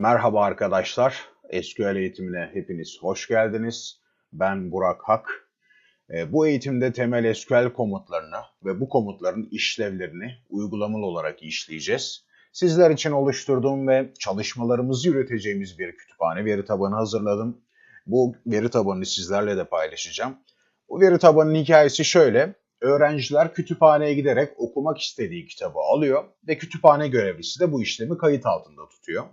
Merhaba arkadaşlar. SQL eğitimine hepiniz hoş geldiniz. Ben Burak Hak. E, Bu eğitimde temel SQL komutlarını ve bu komutların işlevlerini uygulamalı olarak işleyeceğiz. Sizler için oluşturduğum ve çalışmalarımızı yürüteceğimiz bir kütüphane veri tabanı hazırladım. Bu veri tabanını sizlerle de paylaşacağım. Bu veri tabanının hikayesi şöyle. Öğrenciler kütüphaneye giderek okumak istediği kitabı alıyor ve kütüphane görevlisi de bu işlemi kayıt altında tutuyor.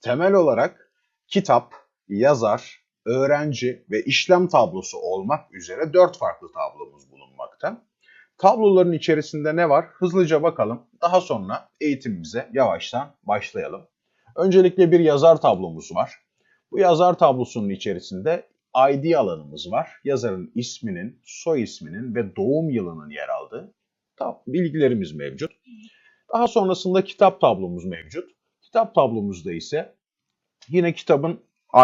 Temel olarak kitap, yazar, öğrenci ve işlem tablosu olmak üzere dört farklı tablomuz bulunmakta. Tabloların içerisinde ne var? Hızlıca bakalım. Daha sonra eğitimimize yavaştan başlayalım. Öncelikle bir yazar tablomuz var. Bu yazar tablosunun içerisinde ID alanımız var. Yazarın isminin, soy isminin ve doğum yılının yer aldığı bilgilerimiz mevcut. Daha sonrasında kitap tablomuz mevcut. Kitap tablomuzda ise yine kitabın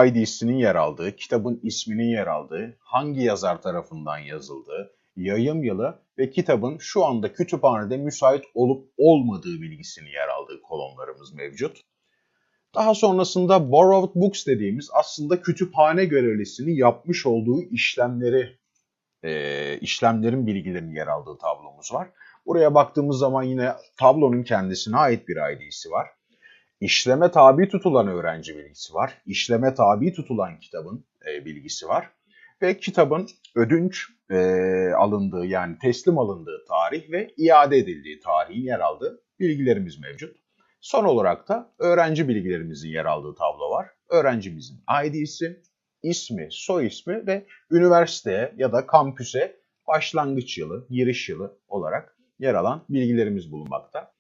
ID'sinin yer aldığı, kitabın isminin yer aldığı, hangi yazar tarafından yazıldığı, yayım yılı ve kitabın şu anda kütüphanede müsait olup olmadığı bilgisinin yer aldığı kolonlarımız mevcut. Daha sonrasında borrowed books dediğimiz aslında kütüphane görevlisinin yapmış olduğu işlemleri, e, işlemlerin bilgilerinin yer aldığı tablomuz var. Buraya baktığımız zaman yine tablonun kendisine ait bir ID'si var. İşleme tabi tutulan öğrenci bilgisi var. İşleme tabi tutulan kitabın e, bilgisi var. Ve kitabın ödünç e, alındığı yani teslim alındığı tarih ve iade edildiği tarihin yer aldığı bilgilerimiz mevcut. Son olarak da öğrenci bilgilerimizin yer aldığı tablo var. Öğrencimizin ID'si, ismi, soy ismi ve üniversiteye ya da kampüse başlangıç yılı, giriş yılı olarak yer alan bilgilerimiz bulunmakta.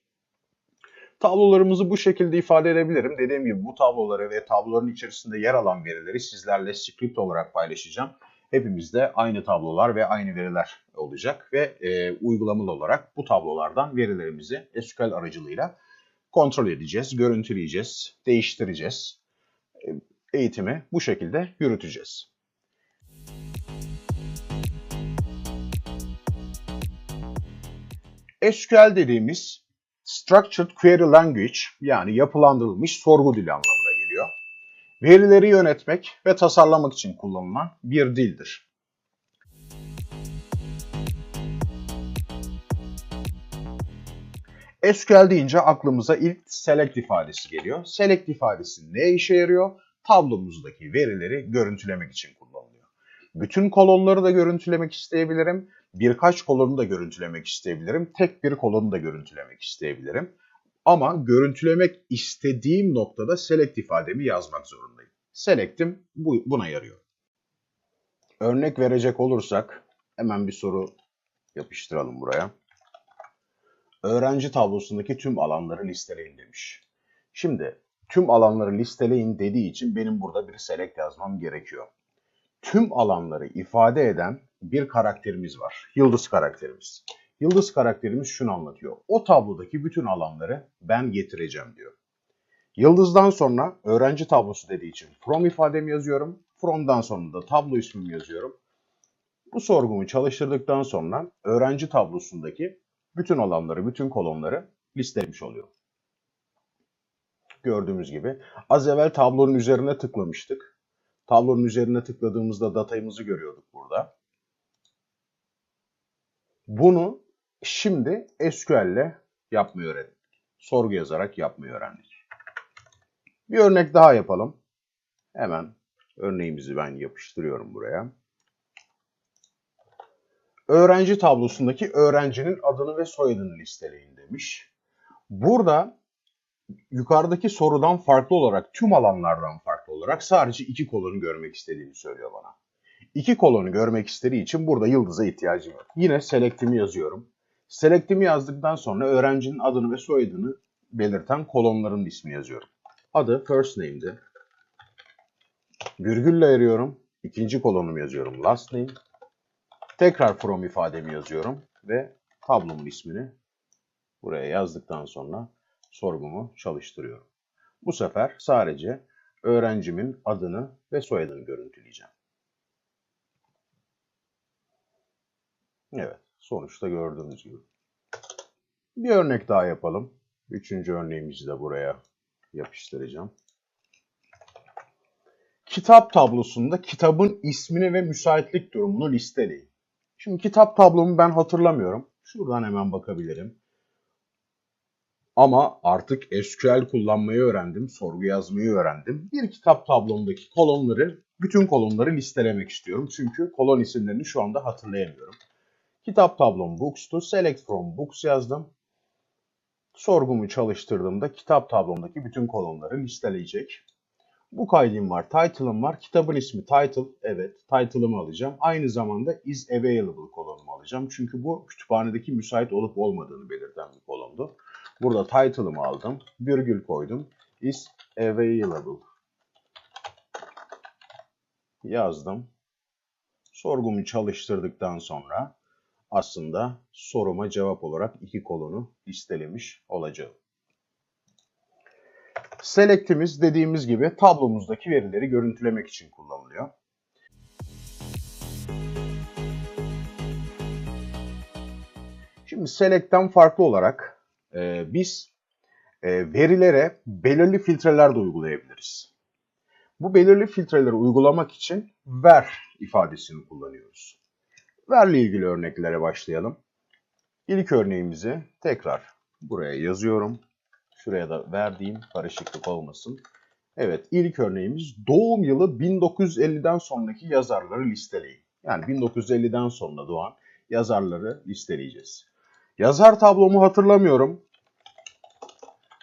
Tablolarımızı bu şekilde ifade edebilirim. Dediğim gibi bu tabloları ve tabloların içerisinde yer alan verileri sizlerle script olarak paylaşacağım. Hepimizde aynı tablolar ve aynı veriler olacak ve e, uygulamalı olarak bu tablolardan verilerimizi SQL aracılığıyla kontrol edeceğiz, görüntüleyeceğiz, değiştireceğiz. E, eğitimi bu şekilde yürüteceğiz. SQL dediğimiz Structured Query Language yani yapılandırılmış sorgu dili anlamına geliyor. Verileri yönetmek ve tasarlamak için kullanılan bir dildir. SQL deyince aklımıza ilk select ifadesi geliyor. Select ifadesi ne işe yarıyor? Tablomuzdaki verileri görüntülemek için kullanılıyor. Bütün kolonları da görüntülemek isteyebilirim. Birkaç kolonu da görüntülemek isteyebilirim. Tek bir kolonu da görüntülemek isteyebilirim. Ama görüntülemek istediğim noktada select ifademi yazmak zorundayım. Select'im bu, buna yarıyor. Örnek verecek olursak hemen bir soru yapıştıralım buraya öğrenci tablosundaki tüm alanları listeleyin demiş. Şimdi tüm alanları listeleyin dediği için benim burada bir select yazmam gerekiyor. Tüm alanları ifade eden bir karakterimiz var. Yıldız karakterimiz. Yıldız karakterimiz şunu anlatıyor. O tablodaki bütün alanları ben getireceğim diyor. Yıldızdan sonra öğrenci tablosu dediği için from ifademi yazıyorum. From'dan sonra da tablo ismimi yazıyorum. Bu sorgumu çalıştırdıktan sonra öğrenci tablosundaki bütün alanları, bütün kolonları listelemiş oluyor. Gördüğümüz gibi az evvel tablonun üzerine tıklamıştık. Tablonun üzerine tıkladığımızda datayımızı görüyorduk burada. Bunu şimdi SQL ile yapmayı öğrendik. Sorgu yazarak yapmayı öğrendik. Bir örnek daha yapalım. Hemen örneğimizi ben yapıştırıyorum buraya öğrenci tablosundaki öğrencinin adını ve soyadını listeleyin demiş. Burada yukarıdaki sorudan farklı olarak, tüm alanlardan farklı olarak sadece iki kolonu görmek istediğini söylüyor bana. İki kolonu görmek istediği için burada yıldıza ihtiyacım yok. Yine select'imi yazıyorum. Select'imi yazdıktan sonra öğrencinin adını ve soyadını belirten kolonların ismi yazıyorum. Adı first name'di. Virgülle ayırıyorum. İkinci kolonumu yazıyorum last name. Tekrar from ifademi yazıyorum ve tablomun ismini buraya yazdıktan sonra sorgumu çalıştırıyorum. Bu sefer sadece öğrencimin adını ve soyadını görüntüleyeceğim. Evet, sonuçta gördüğünüz gibi. Bir örnek daha yapalım. Üçüncü örneğimizi de buraya yapıştıracağım. kitap tablosunda kitabın ismini ve müsaitlik durumunu listeleyin. Şimdi kitap tablomu ben hatırlamıyorum. Şuradan hemen bakabilirim. Ama artık SQL kullanmayı öğrendim, sorgu yazmayı öğrendim. Bir kitap tablomdaki kolonları, bütün kolonları listelemek istiyorum. Çünkü kolon isimlerini şu anda hatırlayamıyorum. Kitap tablom Books'tu. Select from Books yazdım. Sorgumu çalıştırdığımda kitap tablomdaki bütün kolonları listeleyecek. Bu kaydım var, title'ım var. Kitabın ismi title. Evet, title'ımı alacağım. Aynı zamanda is available kolonumu alacağım. Çünkü bu kütüphanedeki müsait olup olmadığını belirten bir kolondu. Burada title'ımı aldım. Virgül koydum. Is available. Yazdım. Sorgumu çalıştırdıktan sonra aslında soruma cevap olarak iki kolonu listelemiş olacağım. Select'imiz dediğimiz gibi tablomuzdaki verileri görüntülemek için kullanılıyor. Şimdi select'ten farklı olarak e, biz e, verilere belirli filtreler de uygulayabiliriz. Bu belirli filtreleri uygulamak için ver ifadesini kullanıyoruz. Verle ilgili örneklere başlayalım. İlk örneğimizi tekrar buraya yazıyorum. Şuraya da verdiğim karışıklık olmasın. Evet ilk örneğimiz doğum yılı 1950'den sonraki yazarları listeleyin. Yani 1950'den sonra doğan yazarları listeleyeceğiz. Yazar tablomu hatırlamıyorum.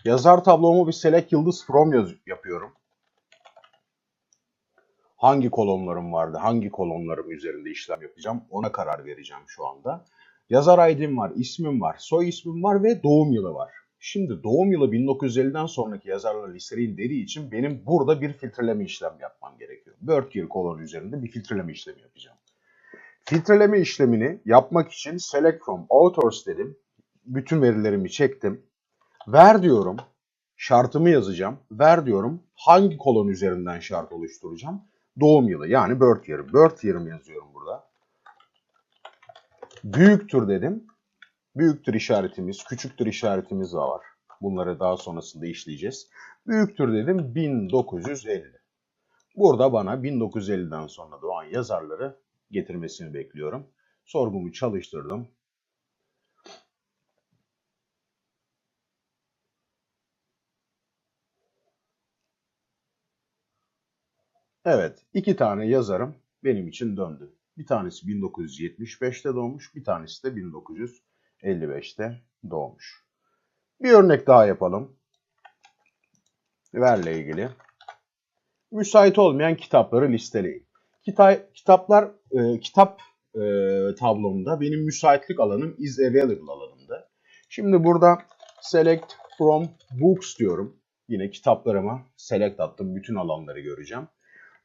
Yazar tablomu bir select yıldız from yapıyorum. Hangi kolonlarım vardı, hangi kolonlarım üzerinde işlem yapacağım ona karar vereceğim şu anda. Yazar ID'm var, ismim var, soy ismim var ve doğum yılı var. Şimdi doğum yılı 1950'den sonraki yazarları listeleyin dediği için benim burada bir filtreleme işlem yapmam gerekiyor. Birth year kolonu üzerinde bir filtreleme işlemi yapacağım. Filtreleme işlemini yapmak için select from authors dedim. Bütün verilerimi çektim. Ver diyorum. Şartımı yazacağım. Ver diyorum. Hangi kolon üzerinden şart oluşturacağım? Doğum yılı yani birth year. Birth year'ımı yazıyorum burada. Büyüktür dedim. Büyüktür işaretimiz, küçüktür işaretimiz de var. Bunları daha sonrasında işleyeceğiz. Büyüktür dedim 1950. Burada bana 1950'den sonra doğan yazarları getirmesini bekliyorum. Sorgumu çalıştırdım. Evet, iki tane yazarım benim için döndü. Bir tanesi 1975'te doğmuş, bir tanesi de 1955'te doğmuş. Bir örnek daha yapalım. Verle ilgili. Müsait olmayan kitapları listeleyin. Kita kitaplar, e, kitap e, tablomda benim müsaitlik alanım is available alanında. Şimdi burada select from books diyorum. Yine kitaplarıma select attım. Bütün alanları göreceğim.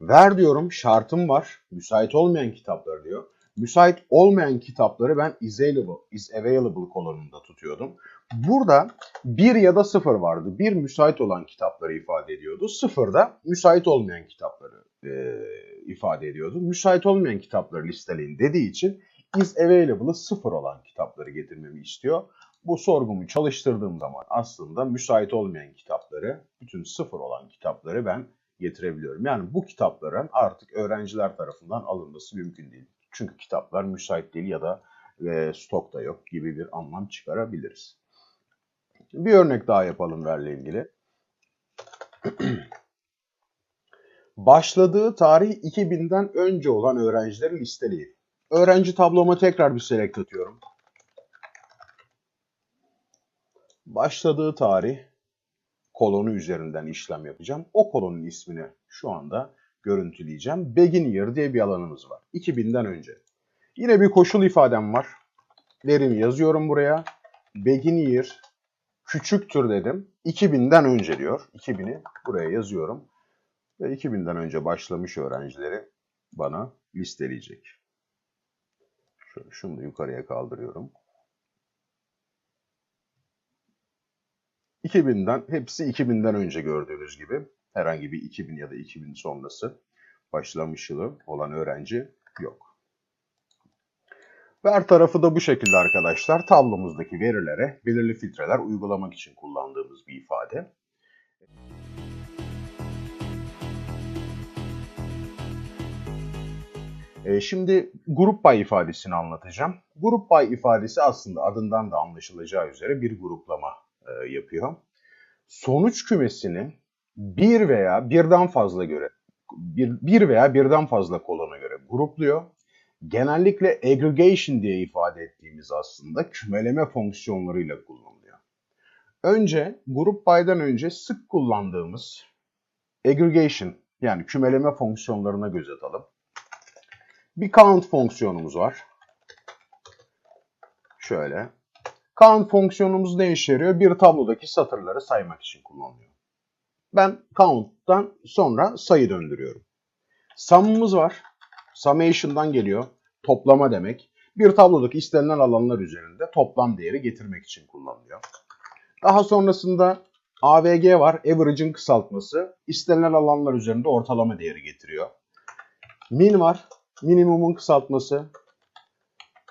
Ver diyorum şartım var. Müsait olmayan kitapları diyor. Müsait olmayan kitapları ben is available, is available kolonunda tutuyordum. Burada 1 ya da 0 vardı. 1 müsait olan kitapları ifade ediyordu. 0 da müsait olmayan kitapları e, ifade ediyordu. Müsait olmayan kitapları listeleyin dediği için is available'ı 0 olan kitapları getirmemi istiyor. Bu sorgumu çalıştırdığım zaman aslında müsait olmayan kitapları, bütün 0 olan kitapları ben getirebiliyorum. Yani bu kitapların artık öğrenciler tarafından alınması mümkün değil. Çünkü kitaplar müsait değil ya da e, stokta yok gibi bir anlam çıkarabiliriz. Bir örnek daha yapalım verle ilgili. Başladığı tarih 2000'den önce olan öğrencileri listeleyin. Öğrenci tabloma tekrar bir select atıyorum. Başladığı tarih kolonu üzerinden işlem yapacağım. O kolonun ismini şu anda görüntüleyeceğim. Begin year diye bir alanımız var. 2000'den önce. Yine bir koşul ifadem var. Verimi yazıyorum buraya. Begin year küçüktür dedim. 2000'den önce diyor. 2000'i buraya yazıyorum. Ve 2000'den önce başlamış öğrencileri bana listeleyecek. Şunu da yukarıya kaldırıyorum. 2000'den hepsi 2000'den önce gördüğünüz gibi herhangi bir 2000 ya da 2000 sonrası başlamış yılı olan öğrenci yok. Ver tarafı da bu şekilde arkadaşlar. Tablomuzdaki verilere belirli filtreler uygulamak için kullandığımız bir ifade. E, şimdi grup by ifadesini anlatacağım. Grup by ifadesi aslında adından da anlaşılacağı üzere bir gruplama e, yapıyor. Sonuç kümesini bir veya birden fazla göre bir, bir veya birden fazla kolona göre grupluyor. Genellikle aggregation diye ifade ettiğimiz aslında kümeleme fonksiyonlarıyla kullanılıyor. Önce grup by'dan önce sık kullandığımız aggregation yani kümeleme fonksiyonlarına göz atalım. Bir count fonksiyonumuz var. Şöyle. Count fonksiyonumuz ne işe yarıyor? Bir tablodaki satırları saymak için kullanılıyor. Ben count'tan sonra sayı döndürüyorum. Sum'ımız var. Summation'dan geliyor. Toplama demek. Bir tablodaki istenilen alanlar üzerinde toplam değeri getirmek için kullanılıyor. Daha sonrasında AVG var. Average'ın kısaltması. İstenilen alanlar üzerinde ortalama değeri getiriyor. Min var. Minimumun kısaltması.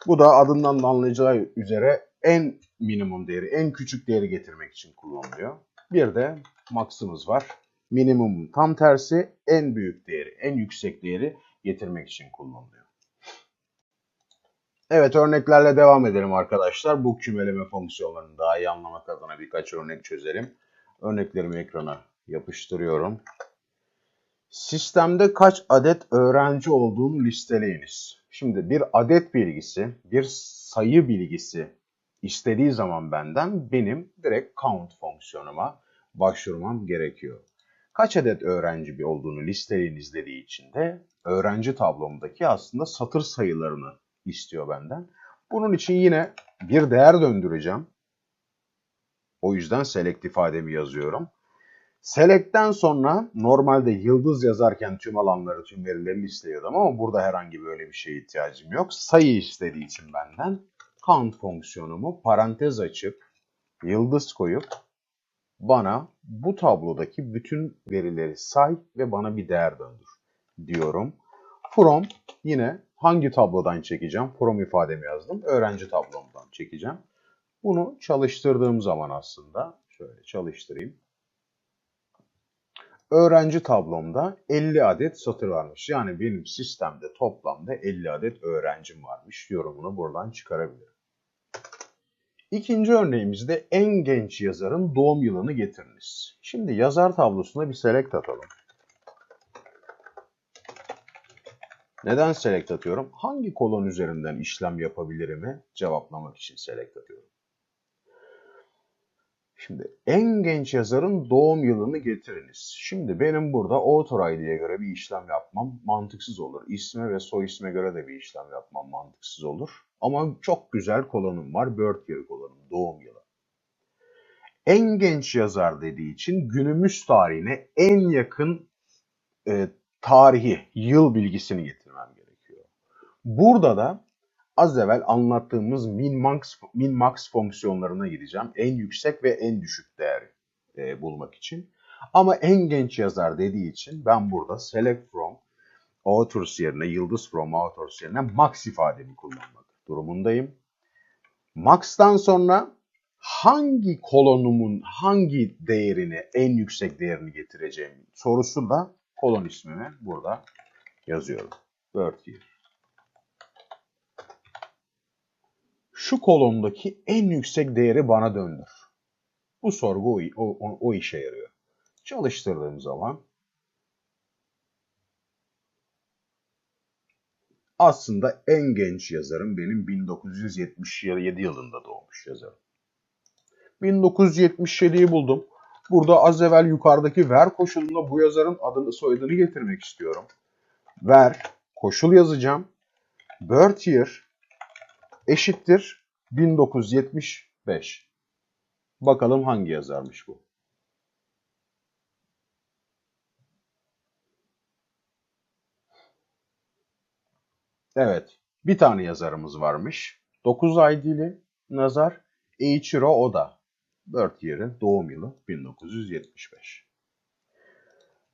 Bu da adından da anlayacağı üzere en minimum değeri, en küçük değeri getirmek için kullanılıyor. Bir de max'ımız var. Minimumun tam tersi en büyük değeri, en yüksek değeri getirmek için kullanılıyor. Evet örneklerle devam edelim arkadaşlar. Bu kümeleme fonksiyonlarını daha iyi anlamak adına birkaç örnek çözelim. Örneklerimi ekrana yapıştırıyorum. Sistemde kaç adet öğrenci olduğunu listeleyiniz. Şimdi bir adet bilgisi, bir sayı bilgisi istediği zaman benden benim direkt count fonksiyonuma başvurmam gerekiyor. Kaç adet öğrenci olduğunu listeleyiniz dediği için de öğrenci tablomdaki aslında satır sayılarını istiyor benden. Bunun için yine bir değer döndüreceğim. O yüzden select ifademi yazıyorum. Select'ten sonra normalde yıldız yazarken tüm alanları, tüm verileri listeyordum ama burada herhangi böyle bir şeye ihtiyacım yok. Sayı istediği için benden count fonksiyonumu parantez açıp yıldız koyup bana bu tablodaki bütün verileri say ve bana bir değer döndür diyorum. From yine hangi tablodan çekeceğim? From ifademi yazdım. Öğrenci tablomdan çekeceğim. Bunu çalıştırdığım zaman aslında şöyle çalıştırayım. Öğrenci tablomda 50 adet satır varmış. Yani benim sistemde toplamda 50 adet öğrencim varmış. Yorumunu buradan çıkarabilirim. İkinci örneğimizde en genç yazarın doğum yılını getiriniz. Şimdi yazar tablosuna bir select atalım. Neden select atıyorum? Hangi kolon üzerinden işlem yapabilirimi cevaplamak için select atıyorum. Şimdi en genç yazarın doğum yılını getiriniz. Şimdi benim burada author ID'ye göre bir işlem yapmam mantıksız olur. İsme ve soy isme göre de bir işlem yapmam mantıksız olur. Ama çok güzel kolonum var. Birth year kolonum, doğum yılı. En genç yazar dediği için günümüz tarihine en yakın e, tarihi, yıl bilgisini getirmem gerekiyor. Burada da az evvel anlattığımız min-max min -max fonksiyonlarına gideceğim. En yüksek ve en düşük değeri e, bulmak için. Ama en genç yazar dediği için ben burada select from authors yerine, yıldız from authors yerine max ifademi kullanmak durumundayım. Max'tan sonra hangi kolonumun hangi değerini, en yüksek değerini getireceğim sorusu da kolon ismimi burada yazıyorum. Birth year. Şu kolondaki en yüksek değeri bana döndür. Bu sorgu o, o, o işe yarıyor. Çalıştırdığım zaman aslında en genç yazarım benim 1977 yılında doğmuş yazarım. 1977'yi buldum. Burada az evvel yukarıdaki ver koşulunda bu yazarın adını soyadını getirmek istiyorum. Ver koşul yazacağım. Birth year eşittir 1975. Bakalım hangi yazarmış bu? Evet, bir tane yazarımız varmış. 9 ID'li nazar Eiichiro Oda. Year'ı, doğum yılı 1975.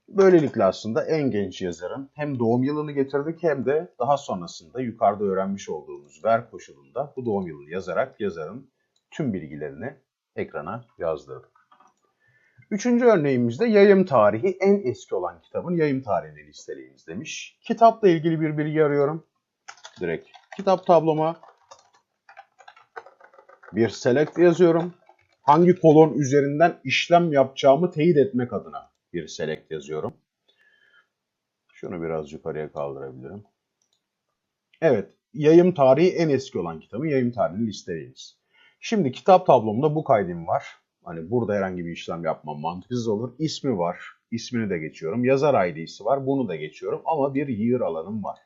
Böylelikle aslında en genç yazarın hem doğum yılını getirdik hem de daha sonrasında yukarıda öğrenmiş olduğumuz ver koşulunda bu doğum yılını yazarak yazarın tüm bilgilerini ekrana yazdırdık. Üçüncü örneğimizde yayım tarihi en eski olan kitabın yayım tarihini listeleyiniz demiş. Kitapla ilgili bir bilgi arıyorum. Direkt kitap tabloma bir select yazıyorum. Hangi kolon üzerinden işlem yapacağımı teyit etmek adına bir select yazıyorum. Şunu biraz yukarıya kaldırabilirim. Evet, yayım tarihi en eski olan kitabın yayım tarihini listeleyiniz. Şimdi kitap tablomda bu kaydım var. Hani burada herhangi bir işlem yapmam mantıksız olur. İsmi var. İsmini de geçiyorum. Yazar ID'si var. Bunu da geçiyorum. Ama bir year alanım var.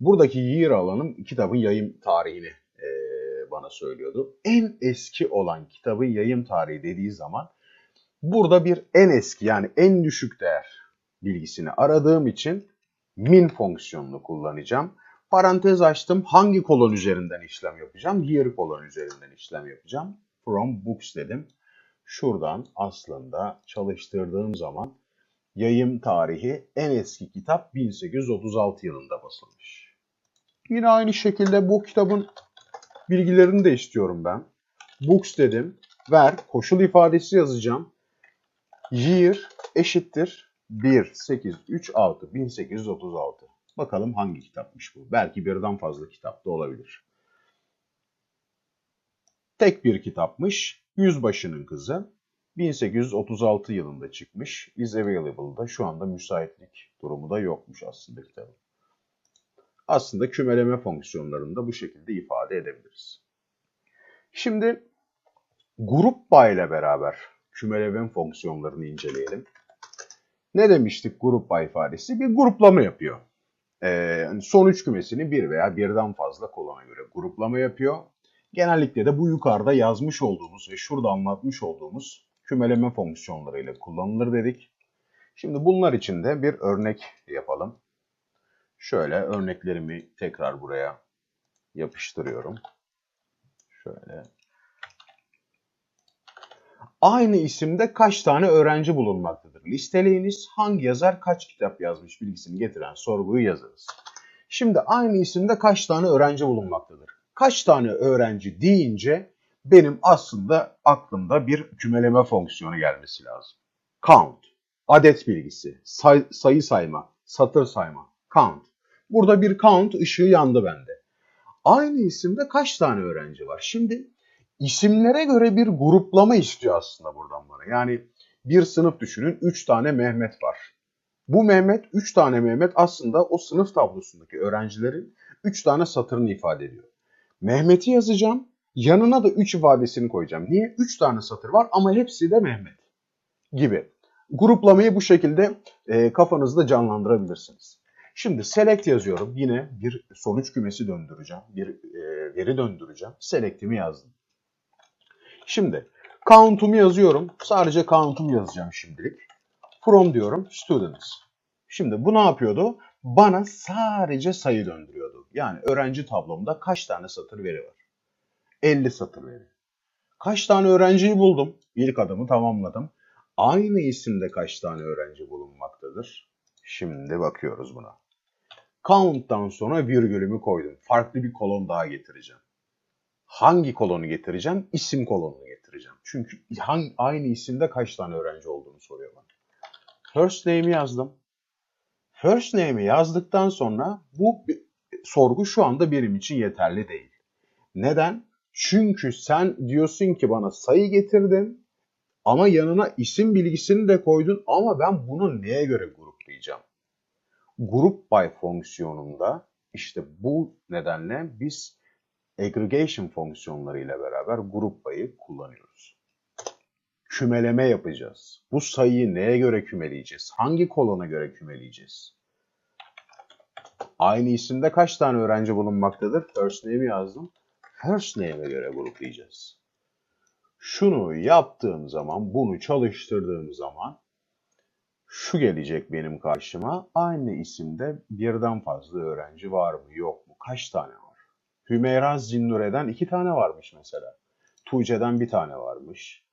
Buradaki year alanım kitabın yayım tarihini eee, bana söylüyordu. En eski olan kitabın yayım tarihi dediği zaman burada bir en eski yani en düşük değer bilgisini aradığım için min fonksiyonunu kullanacağım. Parantez açtım. Hangi kolon üzerinden işlem yapacağım? Year kolon üzerinden işlem yapacağım. From books dedim. Şuradan aslında çalıştırdığım zaman yayım tarihi en eski kitap 1836 yılında basılmış. Yine aynı şekilde bu kitabın bilgilerini de istiyorum ben. Books dedim. Ver koşul ifadesi yazacağım. Year eşittir 1836 1836. Bakalım hangi kitapmış bu? Belki birden fazla kitap da olabilir. Tek bir kitapmış. Yüzbaşının kızı. 1836 yılında çıkmış. Is available'da şu anda müsaitlik durumu da yokmuş aslında kitabın. Aslında kümeleme fonksiyonlarını da bu şekilde ifade edebiliriz. Şimdi grup by ile beraber kümeleme fonksiyonlarını inceleyelim. Ne demiştik grup by ifadesi? Bir gruplama yapıyor. Ee, hani sonuç kümesini bir veya birden fazla kolona göre gruplama yapıyor. Genellikle de bu yukarıda yazmış olduğumuz ve şurada anlatmış olduğumuz kümeleme fonksiyonlarıyla kullanılır dedik. Şimdi bunlar için de bir örnek yapalım. Şöyle örneklerimi tekrar buraya yapıştırıyorum. Şöyle. Aynı isimde kaç tane öğrenci bulunmaktadır? Listeleyiniz hangi yazar kaç kitap yazmış bilgisini getiren sorguyu yazınız. Şimdi aynı isimde kaç tane öğrenci bulunmaktadır? Kaç tane öğrenci deyince benim aslında aklımda bir kümeleme fonksiyonu gelmesi lazım. Count, adet bilgisi, say- sayı sayma, satır sayma, count. Burada bir count ışığı yandı bende. Aynı isimde kaç tane öğrenci var? Şimdi isimlere göre bir gruplama istiyor aslında buradan bana. Yani bir sınıf düşünün 3 tane Mehmet var. Bu Mehmet 3 tane Mehmet aslında o sınıf tablosundaki öğrencilerin 3 tane satırını ifade ediyor. Mehmet'i yazacağım. Yanına da 3 ifadesini koyacağım. Niye? 3 tane satır var ama hepsi de Mehmet gibi. Gruplamayı bu şekilde e, kafanızda canlandırabilirsiniz. Şimdi select yazıyorum. Yine bir sonuç kümesi döndüreceğim. Bir e, veri döndüreceğim. Select'imi yazdım. Şimdi count'umu yazıyorum. Sadece count'umu yazacağım şimdilik. From diyorum students. Şimdi bu ne yapıyordu? Bana sadece sayı döndürüyordu. Yani öğrenci tablomda kaç tane satır veri var? 50 satır veri. Kaç tane öğrenciyi buldum? İlk adımı tamamladım. Aynı isimde kaç tane öğrenci bulunmaktadır? Şimdi bakıyoruz buna. Count'tan sonra virgülümü koydum. Farklı bir kolon daha getireceğim. Hangi kolonu getireceğim? İsim kolonunu getireceğim. Çünkü hangi, aynı isimde kaç tane öğrenci olduğunu soruyor bana. First name'i yazdım. First name'i yazdıktan sonra bu sorgu şu anda benim için yeterli değil. Neden? Çünkü sen diyorsun ki bana sayı getirdin ama yanına isim bilgisini de koydun ama ben bunu neye göre gruplayacağım? Group by fonksiyonunda işte bu nedenle biz aggregation fonksiyonlarıyla beraber group by'ı kullanıyoruz. Kümeleme yapacağız. Bu sayıyı neye göre kümeleyeceğiz? Hangi kolona göre kümeleyeceğiz? Aynı isimde kaç tane öğrenci bulunmaktadır? First name'i yazdım. First name'e göre gruplayacağız. Şunu yaptığım zaman, bunu çalıştırdığım zaman şu gelecek benim karşıma. Aynı isimde birden fazla öğrenci var mı yok mu? Kaç tane var? Hümeyra Zinnure'den iki tane varmış mesela. Tuğçe'den bir tane varmış.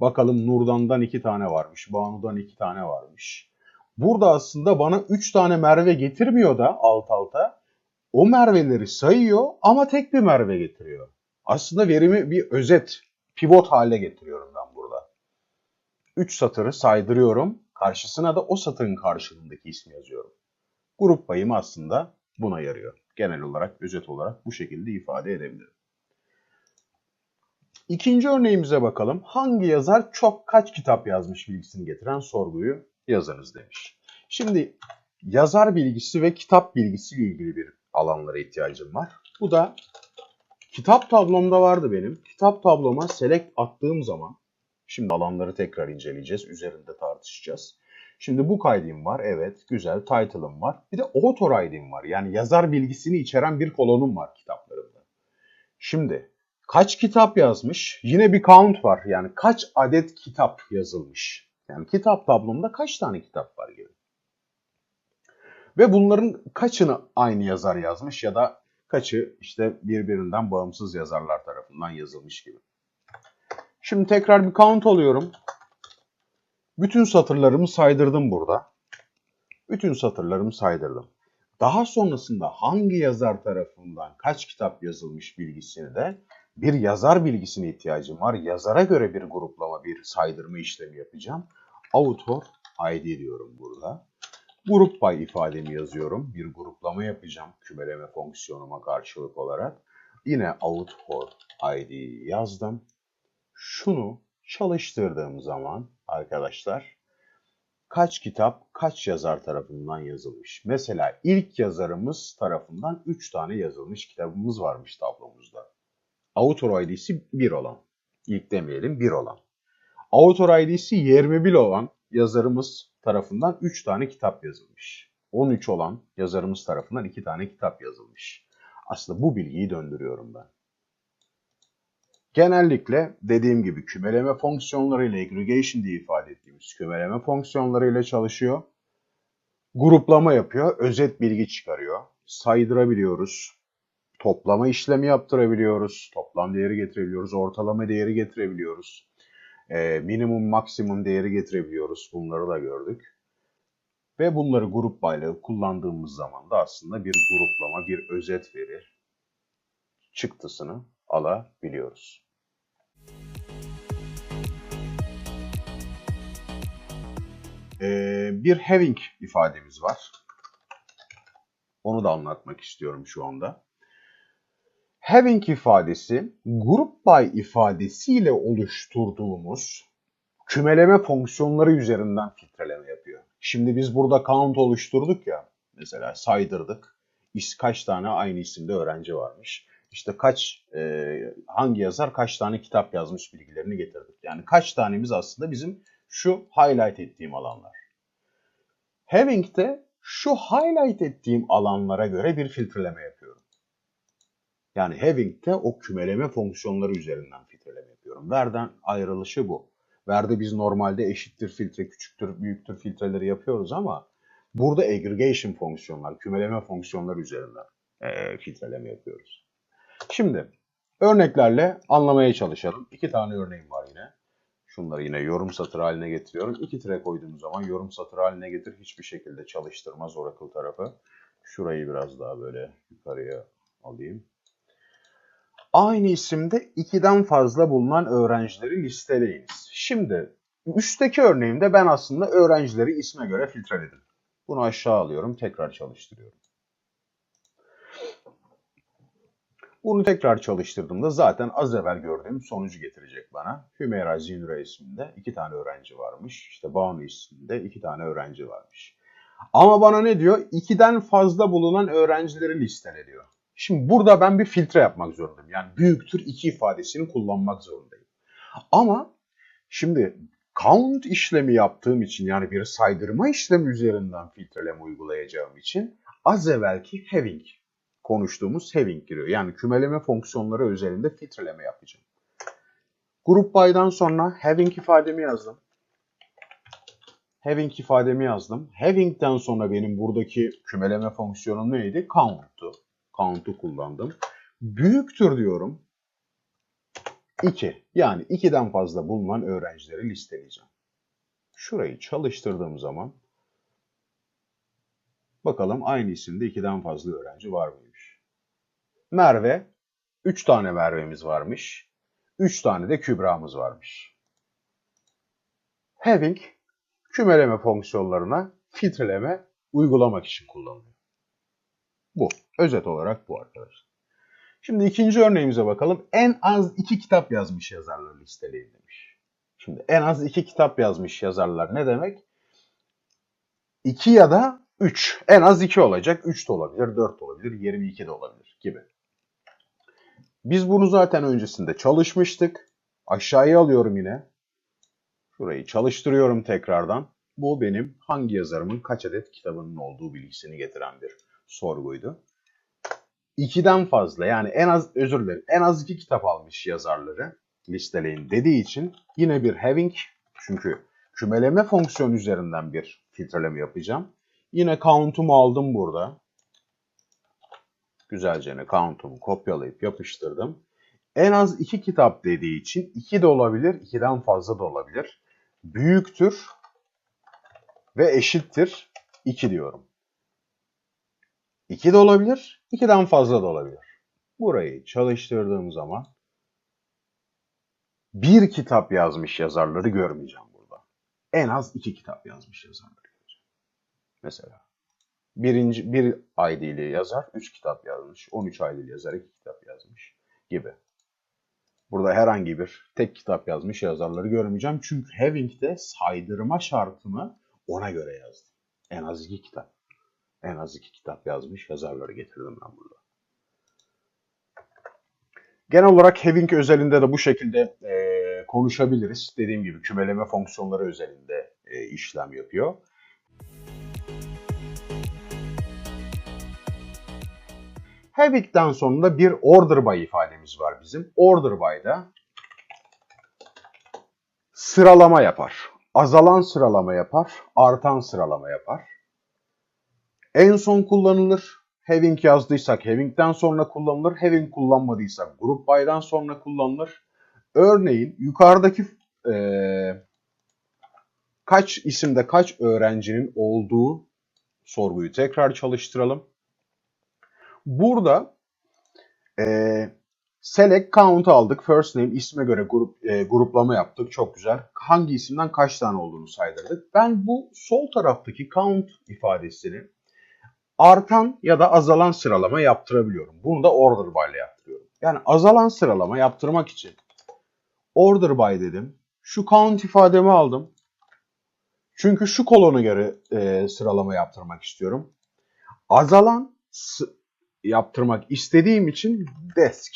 Bakalım Nurdan'dan iki tane varmış. Banu'dan iki tane varmış. Burada aslında bana üç tane Merve getirmiyor da alt alta. O Merve'leri sayıyor ama tek bir Merve getiriyor. Aslında verimi bir özet, pivot hale getiriyorum ben burada. 3 satırı saydırıyorum. Karşısına da o satırın karşılığındaki ismi yazıyorum. Grup payım aslında buna yarıyor. Genel olarak, özet olarak bu şekilde ifade edebilirim. İkinci örneğimize bakalım. Hangi yazar çok kaç kitap yazmış bilgisini getiren sorguyu yazınız demiş. Şimdi yazar bilgisi ve kitap bilgisi ile ilgili bir alanlara ihtiyacım var. Bu da kitap tablomda vardı benim. Kitap tabloma select attığım zaman şimdi alanları tekrar inceleyeceğiz. Üzerinde tartışacağız. Şimdi bu ID'm var. Evet. Güzel. Title'ım var. Bir de author ID'm var. Yani yazar bilgisini içeren bir kolonum var kitaplarımda. Şimdi kaç kitap yazmış? Yine bir count var. Yani kaç adet kitap yazılmış? Yani kitap tablomda kaç tane kitap var gibi. Ve bunların kaçını aynı yazar yazmış ya da kaçı işte birbirinden bağımsız yazarlar tarafından yazılmış gibi. Şimdi tekrar bir count alıyorum. Bütün satırlarımı saydırdım burada. Bütün satırlarımı saydırdım. Daha sonrasında hangi yazar tarafından kaç kitap yazılmış bilgisini de bir yazar bilgisine ihtiyacım var. Yazara göre bir gruplama, bir saydırma işlemi yapacağım. Author ID diyorum burada. Grup pay ifademi yazıyorum. Bir gruplama yapacağım kümeleme fonksiyonuma karşılık olarak. Yine author ID yazdım. Şunu çalıştırdığım zaman arkadaşlar kaç kitap kaç yazar tarafından yazılmış. Mesela ilk yazarımız tarafından 3 tane yazılmış kitabımız varmış tablomuzda. Author ID'si 1 olan. İlk demeyelim 1 olan. Author ID'si 21 olan yazarımız tarafından 3 tane kitap yazılmış. 13 olan yazarımız tarafından 2 tane kitap yazılmış. Aslında bu bilgiyi döndürüyorum ben. Genellikle dediğim gibi kümeleme fonksiyonlarıyla aggregation diye ifade ettiğimiz kümeleme fonksiyonlarıyla çalışıyor. Gruplama yapıyor, özet bilgi çıkarıyor. Saydırabiliyoruz. Toplama işlemi yaptırabiliyoruz. Toplam değeri getirebiliyoruz. Ortalama değeri getirebiliyoruz. Ee, minimum maksimum değeri getirebiliyoruz. Bunları da gördük. Ve bunları grup baylığı kullandığımız zaman da aslında bir gruplama, bir özet veri çıktısını alabiliyoruz. Ee, bir having ifademiz var. Onu da anlatmak istiyorum şu anda. Having ifadesi grup by ifadesiyle oluşturduğumuz kümeleme fonksiyonları üzerinden filtreleme yapıyor. Şimdi biz burada count oluşturduk ya. Mesela saydırdık. Kaç tane aynı isimde öğrenci varmış işte kaç e, hangi yazar kaç tane kitap yazmış bilgilerini getirdik. Yani kaç tanemiz aslında bizim şu highlight ettiğim alanlar. Having'de şu highlight ettiğim alanlara göre bir filtreleme yapıyorum. Yani Having'de o kümeleme fonksiyonları üzerinden filtreleme yapıyorum. Where'den ayrılışı bu. Where'de biz normalde eşittir filtre, küçüktür, büyüktür filtreleri yapıyoruz ama burada aggregation fonksiyonlar, kümeleme fonksiyonları üzerinden e, filtreleme yapıyoruz. Şimdi örneklerle anlamaya çalışalım. İki tane örneğim var yine. Şunları yine yorum satırı haline getiriyorum. İki tire koyduğum zaman yorum satırı haline getir. Hiçbir şekilde çalıştırmaz Oracle tarafı. Şurayı biraz daha böyle yukarıya alayım. Aynı isimde ikiden fazla bulunan öğrencileri listeleyiniz. Şimdi üstteki örneğimde ben aslında öğrencileri isme göre filtreledim. Bunu aşağı alıyorum, tekrar çalıştırıyorum. Bunu tekrar çalıştırdığımda zaten az evvel gördüğüm sonucu getirecek bana. Hümeyra Zinra isminde iki tane öğrenci varmış. İşte Banu isminde iki tane öğrenci varmış. Ama bana ne diyor? İkiden fazla bulunan öğrencileri listele diyor. Şimdi burada ben bir filtre yapmak zorundayım. Yani büyüktür iki ifadesini kullanmak zorundayım. Ama şimdi count işlemi yaptığım için yani bir saydırma işlemi üzerinden filtreleme uygulayacağım için az evvelki having konuştuğumuz having giriyor. Yani kümeleme fonksiyonları özelinde filtreleme yapacağım. Grup by'dan sonra having ifademi yazdım. Having ifademi yazdım. Having'den sonra benim buradaki kümeleme fonksiyonum neydi? Count'tu. Count'u kullandım. Büyüktür diyorum. 2. Yani 2'den fazla bulunan öğrencileri listeleyeceğim. Şurayı çalıştırdığım zaman bakalım aynı isimde 2'den fazla öğrenci var mıymış? Merve, 3 tane Merve'miz varmış. 3 tane de Kübra'mız varmış. Having kümeleme fonksiyonlarına filtreleme uygulamak için kullanılıyor. Bu. Özet olarak bu arkadaşlar. Şimdi ikinci örneğimize bakalım. En az iki kitap yazmış yazarlar listeleyin demiş. Şimdi en az iki kitap yazmış yazarlar ne demek? 2 ya da 3. En az 2 olacak. 3 de olabilir, 4 de olabilir, 22 de olabilir gibi. Biz bunu zaten öncesinde çalışmıştık. Aşağıya alıyorum yine. Şurayı çalıştırıyorum tekrardan. Bu benim hangi yazarımın kaç adet kitabının olduğu bilgisini getiren bir sorguydu. 2'den fazla yani en az özür dilerim en az 2 kitap almış yazarları listeleyin dediği için yine bir having çünkü kümeleme fonksiyon üzerinden bir filtreleme yapacağım. Yine count'umu aldım burada. Güzelce count'umu kopyalayıp yapıştırdım. En az 2 kitap dediği için 2 de olabilir, 2'den fazla da olabilir. Büyüktür ve eşittir 2 diyorum. 2 de olabilir, 2'den fazla da olabilir. Burayı çalıştırdığım zaman bir kitap yazmış yazarları görmeyeceğim burada. En az iki kitap yazmış yazarları göreceğim. Mesela birinci bir ID'li yazar 3 kitap yazmış, 13 ID'li yazar 2 kitap yazmış gibi. Burada herhangi bir tek kitap yazmış yazarları görmeyeceğim. Çünkü Having'de saydırma şartımı ona göre yazdım. En az iki kitap. En az iki kitap yazmış yazarları getirdim ben burada. Genel olarak Having özelinde de bu şekilde e, konuşabiliriz. Dediğim gibi kümeleme fonksiyonları özelinde e, işlem yapıyor. Having'den sonra bir order by ifademiz var bizim. Order by'da sıralama yapar. Azalan sıralama yapar, artan sıralama yapar. En son kullanılır. Having yazdıysak having'den sonra kullanılır. Having kullanmadıysak group by'dan sonra kullanılır. Örneğin yukarıdaki e, kaç isimde kaç öğrencinin olduğu sorguyu tekrar çalıştıralım. Burada e, select count aldık. First name isme göre grup, e, gruplama yaptık. Çok güzel. Hangi isimden kaç tane olduğunu saydırdık. Ben bu sol taraftaki count ifadesini artan ya da azalan sıralama yaptırabiliyorum. Bunu da order by ile yaptırıyorum. Yani azalan sıralama yaptırmak için order by dedim. Şu count ifademi aldım. Çünkü şu kolona göre e, sıralama yaptırmak istiyorum. Azalan yaptırmak istediğim için desk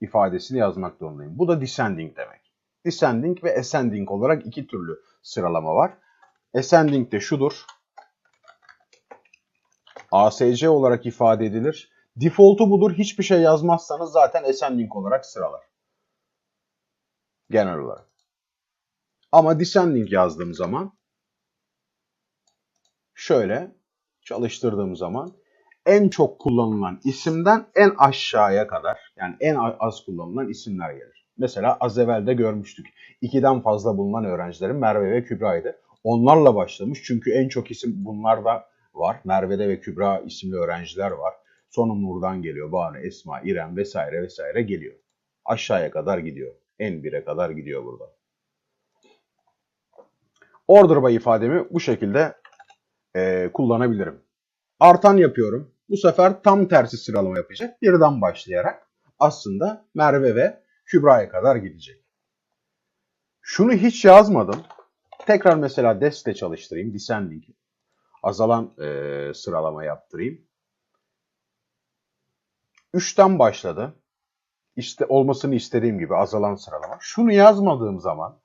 ifadesini yazmak zorundayım. Bu da descending demek. Descending ve ascending olarak iki türlü sıralama var. Ascending de şudur. ASC olarak ifade edilir. Default'u budur. Hiçbir şey yazmazsanız zaten ascending olarak sıralar. Genel olarak. Ama descending yazdığım zaman şöyle çalıştırdığım zaman en çok kullanılan isimden en aşağıya kadar yani en az kullanılan isimler gelir. Mesela az evvel de görmüştük. İkiden fazla bulunan öğrencilerin Merve ve Kübra'ydı. Onlarla başlamış çünkü en çok isim bunlarda var. Merve'de ve Kübra isimli öğrenciler var. Sonra Nur'dan geliyor. Banu, Esma, İrem vesaire vesaire geliyor. Aşağıya kadar gidiyor. En bire kadar gidiyor burada. Order by ifademi bu şekilde e, kullanabilirim. Artan yapıyorum. Bu sefer tam tersi sıralama yapacak. Birden başlayarak aslında Merve ve Kübra'ya kadar gidecek. Şunu hiç yazmadım. Tekrar mesela deste çalıştırayım. Descending azalan e, sıralama yaptırayım. 3'ten başladı. İşte olmasını istediğim gibi azalan sıralama. Şunu yazmadığım zaman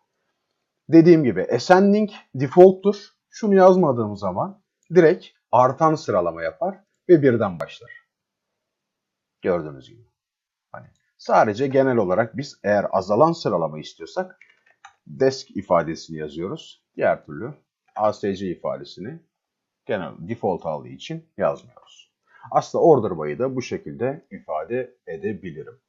dediğim gibi ascending default'tur. Şunu yazmadığım zaman direkt artan sıralama yapar ve birden başlar. Gördüğünüz gibi. Hani sadece genel olarak biz eğer azalan sıralama istiyorsak desk ifadesini yazıyoruz. Diğer türlü ASC ifadesini genel default aldığı için yazmıyoruz. Aslında order by'ı da bu şekilde ifade edebilirim.